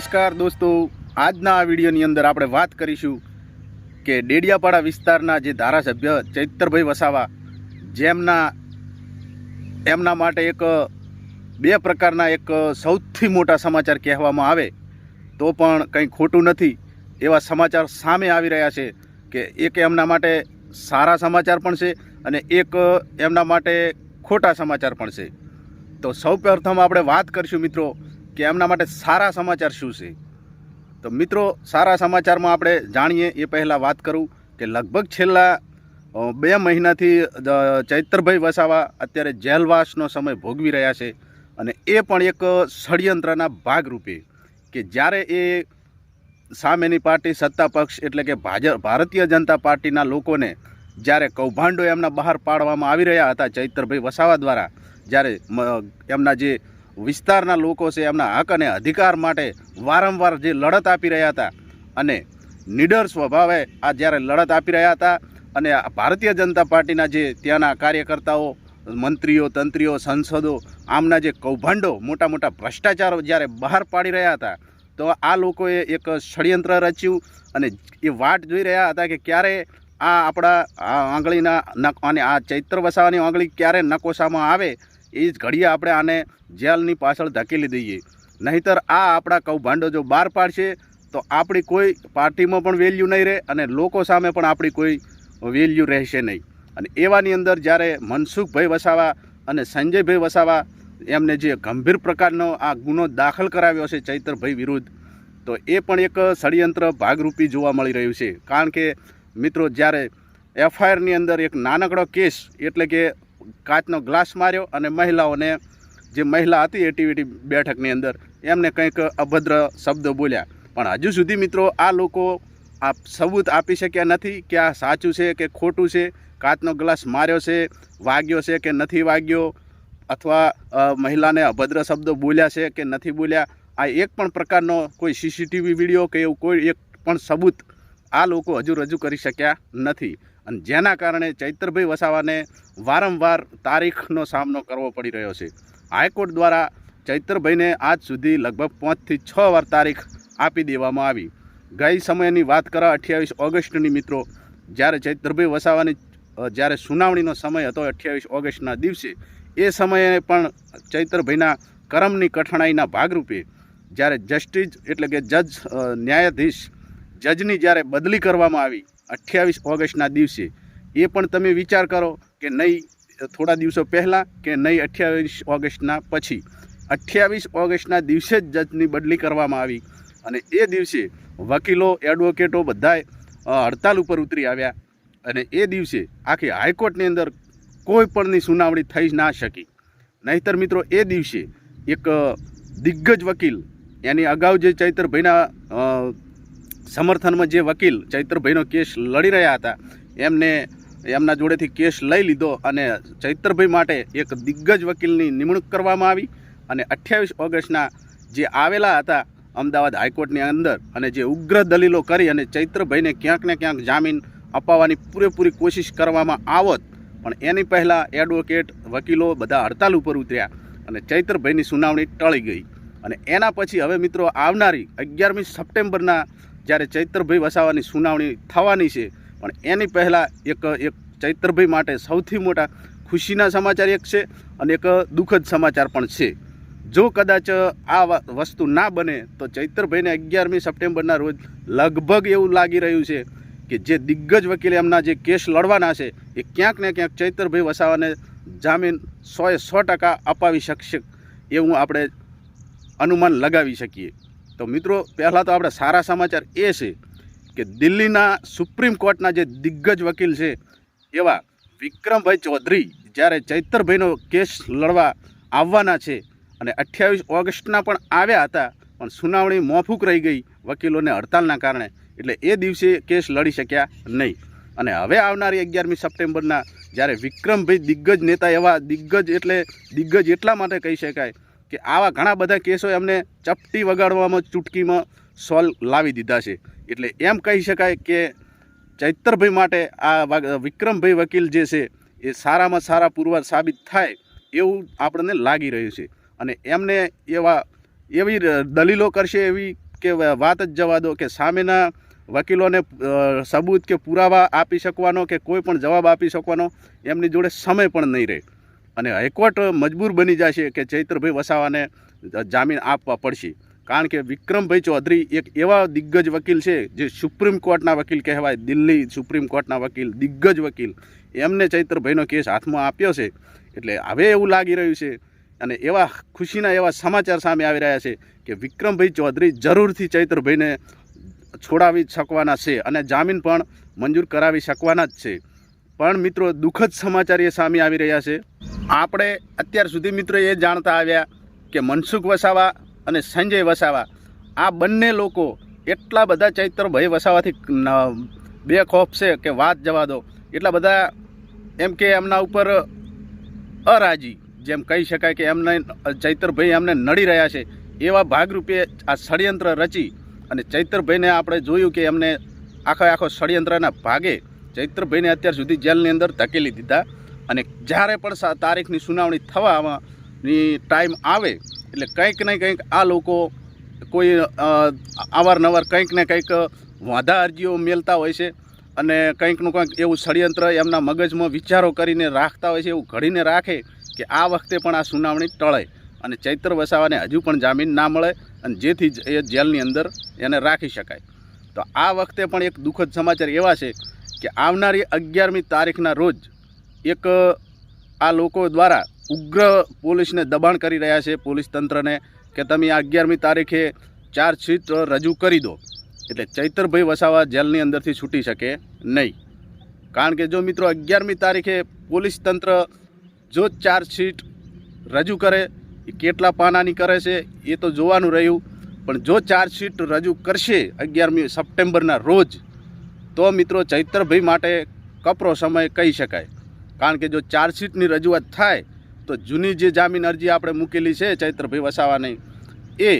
નમસ્કાર દોસ્તો. આજના આ વિડીયોની અંદર આપણે વાત કરીશું કે ડેડિયાપાડા વિસ્તારના જે ધારાસભ્ય ચૈતરભાઈ વસાવા, જેમના, એમના માટે એક બે પ્રકારના એક સૌથી મોટા સમાચાર કહેવામાં આવે તો પણ કંઈ ખોટું નથી. એવા સમાચાર સામે આવી રહ્યા છે કે એક એમના માટે સારા સમાચાર પણ છે અને એક એમના માટે ખોટા સમાચાર પણ છે. તો સૌ પ્રથમ આપણે વાત કરીશું મિત્રો કે એમના માટે સારા સમાચાર શું છે? તો મિત્રો, સારા સમાચારમાં આપણે જાણીએ, એ પહેલાં વાત કરું કે લગભગ છેલ્લા બે મહિનાથી ચૈત્રભાઈ વસાવા અત્યારે જેલવાસનો સમય ભોગવી રહ્યા છે અને એ પણ એક ષડયંત્રના ભાગરૂપે કે જ્યારે એ સામેની પાર્ટી, સત્તા પક્ષ એટલે કે ભાજપ ભારતીય જનતા પાર્ટીના લોકોને જ્યારે કૌભાંડો એમના બહાર પાડવામાં આવી રહ્યા હતા ચૈતરભાઈ વસાવા દ્વારા, જ્યારે એમના જે વિસ્તારના લોકો છે, એમના હક અને અધિકાર માટે વારંવાર જે લડત આપી રહ્યા હતા અને નિડર સ્વભાવે આ જ્યારે લડત આપી રહ્યા હતા અને ભારતીય જનતા પાર્ટીના જે ત્યાંના કાર્યકર્તાઓ, મંત્રીઓ, તંત્રીઓ, સંસદો, આમના જે કૌભાંડો મોટા મોટા ભ્રષ્ટાચારો જ્યારે બહાર પાડી રહ્યા હતા, તો આ લોકોએ એક ષડયંત્ર રચ્યું અને એ વાટ જોઈ રહ્યા હતા કે ક્યારે આ આપણા આંગળીના અને આ ચૈત્ર વસાવાની આંગળી ક્યારે નકોશામાં આવે એ જ ઘડીએ આપણે આને જેલની પાછળ ધકેલી દઈએ. નહીંતર આ આપણા કૌભાંડો જો બહાર પાડશે, તો આપણી કોઈ પાર્ટીમાં પણ વેલ્યુ નહીં રહે અને લોકો સામે પણ આપણી કોઈ વેલ્યુ રહેશે નહીં. અને એવાની અંદર જ્યારે મનસુખભાઈ વસાવા અને સંજયભાઈ વસાવા એમને જે ગંભીર પ્રકારનો આ ગુનો દાખલ કરાવ્યો છે ચૈતરભાઈ વિરુદ્ધ, તો એ પણ એક ષડયંત્ર ભાગરૂપી જોવા મળી રહ્યું છે. કારણ કે મિત્રો, જ્યારે એફઆઈઆરની અંદર એક નાનકડો કેસ, એટલે કે કાચનો ગ્લાસ માર્યો અને મહિલાઓને, જે મહિલા હતી એટીવીટી બેઠકની અંદર, એમને કંઈક અભદ્ર શબ્દો બોલ્યા. પણ હજુ સુધી મિત્રો, આ લોકો આ સબૂત આપી શક્યા નથી કે આ સાચું છે કે ખોટું છે, કાચનો ગ્લાસ માર્યો છે, વાગ્યો છે કે નથી વાગ્યો, અથવા મહિલાને અભદ્ર શબ્દો બોલ્યા છે કે નથી બોલ્યા. આ એક પણ પ્રકારનો કોઈ સીસીટીવી વીડિયો કે એવું કોઈ એક પણ સબૂત આ લોકો હજુ રજૂ કરી શક્યા નથી. અને જેના કારણે ચૈતરભાઈ વસાવાને વારંવાર તારીખનો સામનો કરવો પડી રહ્યો છે. હાઈકોર્ટ દ્વારા ચૈતરભાઈને આજ સુધી લગભગ પાંચથી છ વાર તારીખ આપી દેવામાં આવી. ગઈ સમયની વાત કરા, અઠ્યાવીસ ઓગસ્ટની મિત્રો, જ્યારે ચૈતરભાઈ વસાવાની જ્યારે સુનાવણીનો સમય હતો અઠ્યાવીસ ઓગસ્ટના દિવસે, એ સમયે પણ ચૈતરભાઈના કરમની કઠણાઈના ભાગરૂપે, જ્યારે જસ્ટિસ એટલે કે જજ ન્યાયાધીશ, જજની જ્યારે બદલી કરવામાં આવી અઠ્યાવીસ ઓગસ્ટના દિવસે. એ પણ તમે વિચાર કરો કે નહીં, થોડા દિવસો પહેલાં કે નહીં અઠ્યાવીસ ઓગસ્ટના પછી. અઠ્યાવીસ ઓગસ્ટના દિવસે જ જજની બદલી કરવામાં આવી. અને એ દિવસે વકીલો, એડવોકેટો બધાએ હડતાલ ઉપર ઉતરી આવ્યા. અને એ દિવસે આખી હાઈકોર્ટની અંદર કોઈ પણની સુનાવણી થઈ ના શકી. નહીતર મિત્રો, એ દિવસે એક દિગ્ગજ વકીલ, એની અગાઉ જે ચૈતરભાઈના સમર્થનમાં જે વકીલ ચૈત્રભાઈનો કેસ લડી રહ્યા હતા, એમને એમના જોડેથી કેસ લઈ લીધો અને ચૈત્રભાઈ માટે એક દિગ્ગજ વકીલની નિમણૂક કરવામાં આવી અને અઠ્યાવીસ ઓગસ્ટના જે આવેલા હતા અમદાવાદ હાઈકોર્ટની અંદર અને જે ઉગ્ર દલીલો કરી અને ચૈત્રભાઈને ક્યાંક ને ક્યાંક જામીન અપાવવાની પૂરેપૂરી કોશિશ કરવામાં આવત, પણ એની પહેલાં એડવોકેટ વકીલો બધા હડતાલ ઉપર ઉતર્યા અને ચૈત્રભાઈની સુનાવણી ટળી ગઈ. અને એના પછી હવે મિત્રો આવનારી અગિયારમી સપ્ટેમ્બરના જ્યારે ચૈત્રભાઈ વસાવાની સુનાવણી થવાની છે, પણ એની પહેલાં એક એક ચૈત્રભાઈ માટે સૌથી મોટા ખુશીના સમાચાર એક છે અને એક દુઃખદ સમાચાર પણ છે. જો કદાચ આ વસ્તુ ના બને, તો ચૈત્રભાઈને અગિયારમી સપ્ટેમ્બરના રોજ લગભગ એવું લાગી રહ્યું છે કે જે દિગ્ગજ વકીલ એમના જે કેસ લડવાના છે, એ ક્યાંક ને ક્યાંક ચૈત્રભાઈ વસાવાને જામીન સોએ સો ટકા અપાવી શકશે એવું આપણે અનુમાન લગાવી શકીએ. તો મિત્રો, પહેલાં તો આપણે સારા સમાચાર એ છે કે દિલ્હીના સુપ્રીમ કોર્ટના જે દિગ્ગજ વકીલ છે, એવા વિક્રમભાઈ ચૌધરી જ્યારે ચૈતરભાઈનો કેસ લડવા આવવાના છે અને અઠ્યાવીસ ઓગસ્ટના પણ આવ્યા હતા, પણ સુનાવણી મોફૂક રહી ગઈ વકીલોને હડતાલના કારણે. એટલે એ દિવસે કેસ લડી શક્યા નહીં. અને હવે આવનારી અગિયારમી સપ્ટેમ્બરના જ્યારે વિક્રમભાઈ દિગ્ગજ નેતા એવા દિગ્ગજ એટલે દિગ્ગજ એટલા માટે કહી શકાય કે આવા ઘણા બધા કેસો એમને ચપટી વગાડવામાં, ચૂટકીમાં સોલ્વ લાવી દીધા છે. એટલે એમ કહી શકાય કે ચૈતરભાઈ માટે આ વિક્રમભાઈ વકીલ જે છે, એ સારામાં સારા પુરવાર સાબિત થાય એવું આપણને લાગી રહ્યું છે. અને એમને એવા, એવી દલીલો કરશે એવી કે વાત જ જવા દો કે સામેના વકીલોને સબૂત કે પુરાવા આપી શકવાનો કે કોઈ પણ જવાબ આપી શકવાનો એમની જોડે સમય પણ નહીં રહે. અને હાઈકોર્ટ મજબૂર બની જશે કે ચૈત્રભાઈ વસાવાને જામીન આપવા પડશે. કારણ કે વિક્રમભાઈ ચૌધરી એક એવા દિગ્ગજ વકીલ છે જે સુપ્રીમ કોર્ટના વકીલ કહેવાય, દિલ્હી સુપ્રીમ કોર્ટના વકીલ, દિગ્ગજ વકીલ. એમને ચૈત્રભાઈનો કેસ હાથમાં આપ્યો છે. એટલે હવે એવું લાગી રહ્યું છે અને એવા ખુશીના એવા સમાચાર સામે આવી રહ્યા છે કે વિક્રમભાઈ ચૌધરી જરૂરથી ચૈત્રભાઈને છોડાવી શકવાના છે અને જામીન પણ મંજૂર કરાવી શકવાના જ છે. પણ મિત્રો દુઃખદ સમાચાર એ સામે આવી રહ્યા છે. આપણે અત્યાર સુધી મિત્રો એ જાણતા આવ્યા કે મનસુખ વસાવા અને સંજય વસાવા, આ બંને લોકો એટલા બધા ચૈત્રભાઈ વસાવાથી બે બેખોફ છે કે વાત જવા દો. એટલા બધા એમ કે એમના ઉપર અરાજી, જેમ કહી શકાય કે એમને ચૈત્રભાઈ એમને નડી રહ્યા છે. એવા ભાગરૂપે આ ષડયંત્ર રચી અને ચૈત્રભાઈને આપણે જોયું કે એમને આખો આખો ષડયંત્રના ભાગે ચૈત્રભાઈને અત્યાર સુધી જેલની અંદર ધકેલી દીધા અને જ્યારે પણ તારીખની સુનાવણી થવાની ટાઈમ આવે, એટલે કંઈક ને કંઈક આ લોકો કોઈ અવારનવાર કંઈક ને કંઈક વાંધા અરજીઓ મેલતા હોય છે અને કંઈકનું કંઈક એવું ષડયંત્ર એમના મગજમાં વિચારો કરીને રાખતા હોય છે, એવું ઘડીને રાખે કે આ વખતે પણ આ સુનાવણી ટળે અને ચૈત્ર વસાવાને હજુ પણ જામીન ના મળે અને જેથી એ જેલની અંદર એને રાખી શકાય. તો આ વખતે પણ એક દુઃખદ સમાચાર એવા છે કે આવનારી અગિયારમી તારીખના રોજ એક આ લોકો દ્વારા ઉગ્ર પોલીસને દબાણ કરી રહ્યા છે. પોલીસ તંત્રને કે તમે આ અગિયારમી તારીખે ચાર્જશીટ રજૂ કરી દો. એટલે ચૈતરભાઈ વસાવા જેલની અંદરથી છૂટી શકે નહીં. કારણ કે જો મિત્રો અગિયારમી તારીખે પોલીસ તંત્ર જો ચાર્જશીટ રજૂ કરે, એ કેટલા પાનાની કરે છે, એ તો જોવાનું રહ્યું. પણ જો ચાર્જશીટ રજૂ કરશે અગિયારમી સપ્ટેમ્બરના રોજ તો મિત્રો ચૈતરભાઈ માટે કપરો સમય કહી શકાય. કારણ કે જો ચાર્જશીટની રજૂઆત થાય, તો જૂની જે જામીન અરજી આપણે મૂકેલી છે ચૈત્રભાઈ વસાવાની, એ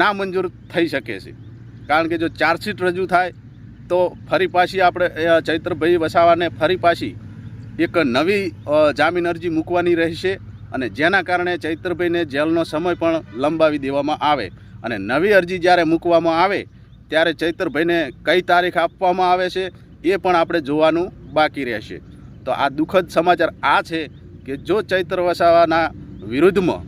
નામંજૂર થઈ શકે છે. કારણ કે જો ચાર્જશીટ રજૂ થાય, તો ફરી પાછી આપણે ચૈત્રભાઈ વસાવાને ફરી પાછી એક નવી જામીન અરજી મૂકવાની રહેશે અને જેના કારણે ચૈત્રભાઈને જેલનો સમય પણ લંબાવી દેવામાં આવે. અને નવી અરજી જ્યારે મૂકવામાં આવે ત્યારે ચૈત્રભાઈને કઈ તારીખ આપવામાં આવે છે એ પણ આપણે જોવાનું બાકી રહેશે. તો આ દુઃખદ સમાચાર આ છે કે જો ચૈત્ર વસાવાના વિરુદ્ધમાં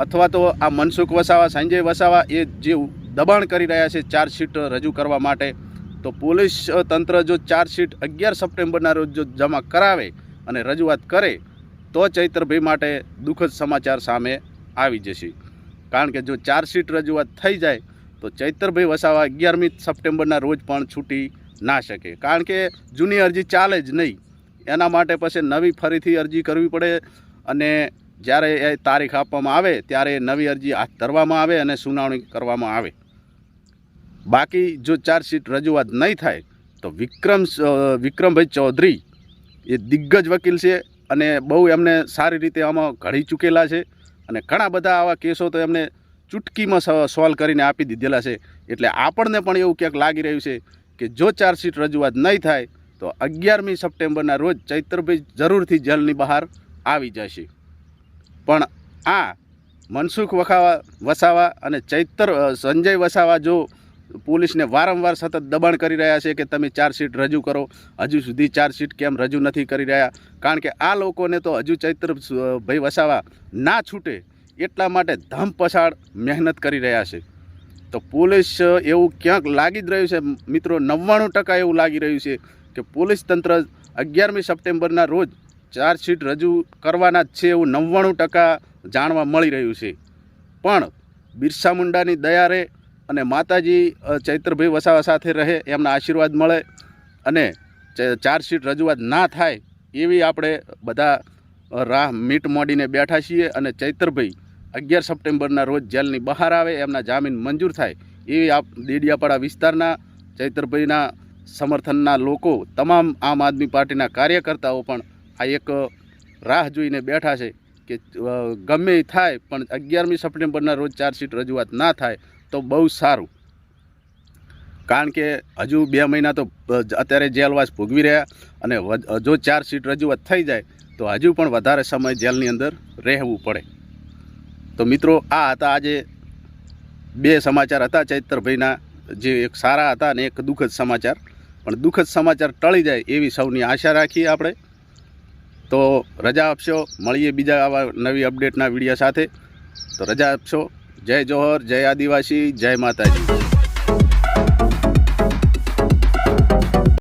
અથવા તો આ મનસુખ વસાવા, સંજય વસાવા એ જે દબાણ કરી રહ્યા છે ચાર્જશીટ રજૂ કરવા માટે, તો પોલીસ તંત્ર જો ચાર્જશીટ અગિયાર સપ્ટેમ્બરના રોજ જો જમા કરાવે અને રજૂઆત કરે, તો ચૈત્રભાઈ માટે દુઃખદ સમાચાર સામે આવી જશે. કારણ કે જો ચાર્જશીટ રજૂઆત થઈ જાય તો ચૈતરભાઈ વસાવા અગિયારમી સપ્ટેમ્બરના રોજ પણ છૂટી ના શકે. કારણ કે જૂની અરજી ચાલે જ નહીં. એના માટે પછી નવી ફરીથી અરજી કરવી પડે અને જ્યારે એ તારીખ આપવામાં આવે ત્યારે નવી અરજી હાથ ધરવામાં આવે અને સુનાવણી કરવામાં આવે. બાકી જો ચાર્જશીટ રજૂઆત નહીં થાય તો વિક્રમ વિક્રમભાઈ ચૌધરી એ દિગ્ગજ વકીલ છે અને બહુ એમને સારી રીતે આમાં ઘડી ચૂકેલા છે અને ઘણા બધા આવા કેસો તો એમને ચૂટકીમાં સોલ્વ કરીને આપી દીધેલા છે. એટલે આપણને પણ એવું ક્યાંક લાગી રહ્યું છે કે જો ચાર્જશીટ રજૂઆત નહીં થાય, તો અગિયારમી સપ્ટેમ્બરના રોજ ચૈત્રભાઈ જરૂરથી જેલની બહાર આવી જશે. પણ આ મનસુખ વખાવા વસાવા અને ચૈત્ર સંજય વસાવા જો પોલીસને વારંવાર સતત દબાણ કરી રહ્યા છે કે તમે ચાર્જશીટ રજૂ કરો, હજુ સુધી ચાર્જશીટ કેમ રજૂ નથી કરી રહ્યા? કારણ કે આ લોકોને તો હજુ ચૈત્ર ભાઈ વસાવા ના છૂટે. એટલા માટે ધમ પછાડ મહેનત કરી રહ્યા છે. તો પોલીસ એવું ક્યાંક લાગી જ રહ્યું છે? મિત્રો, નવ્વાણું ટકા એવું લાગી રહ્યું છે કે પોલીસ તંત્ર અગિયારમી સપ્ટેમ્બરના રોજ ચાર્જશીટ રજૂ કરવાના જ છે એવું નવ્વાણું ટકા જાણવા મળી રહ્યું છે. પણ બિરસા મુંડાની દયા રહે અને માતાજી ચૈત્રભાઈ વસાવા સાથે રહે, એમના આશીર્વાદ મળે અને ચાર્જશીટ રજૂઆત ના થાય એવી આપણે બધા રાહ મીટ મોડીને બેઠા છીએ અને ચૈત્રભાઈ અગિયાર સપ્ટેમ્બરના રોજ જેલની બહાર આવે, એમના જામીન મંજૂર થાય. એવી આ દેડિયાપાડા વિસ્તારના ચૈતરભાઈના સમર્થનના લોકો, તમામ આમ આદમી પાર્ટીના કાર્યકર્તાઓ પણ આ એક રાહ જોઈને બેઠા છે કે ગમે થાય, પણ અગિયારમી સપ્ટેમ્બરના રોજ ચાર્જશીટ રજૂઆત ના થાય, તો બહુ સારું. કારણ કે હજુ બે મહિના તો અત્યારે જેલવાસ ભોગવી રહ્યા અને જો ચાર્જશીટ રજૂઆત થઈ જાય, તો હજુ પણ વધારે સમય જેલની અંદર રહેવું પડે. તો મિત્રો, આ હતા આજે બે સમાચાર હતા ચૈત્રભાઈના, જે એક સારા હતા અને એક દુઃખદ સમાચાર. પણ દુઃખદ સમાચાર ટળી જાય એવી સૌની આશા રાખીએ આપણે. તો રજા આપશો, મળીએ બીજા આવા નવી અપડેટના વીડિયો સાથે. તો રજા આપશો. જય જોહર, જય આદિવાસી, જય માતાજી.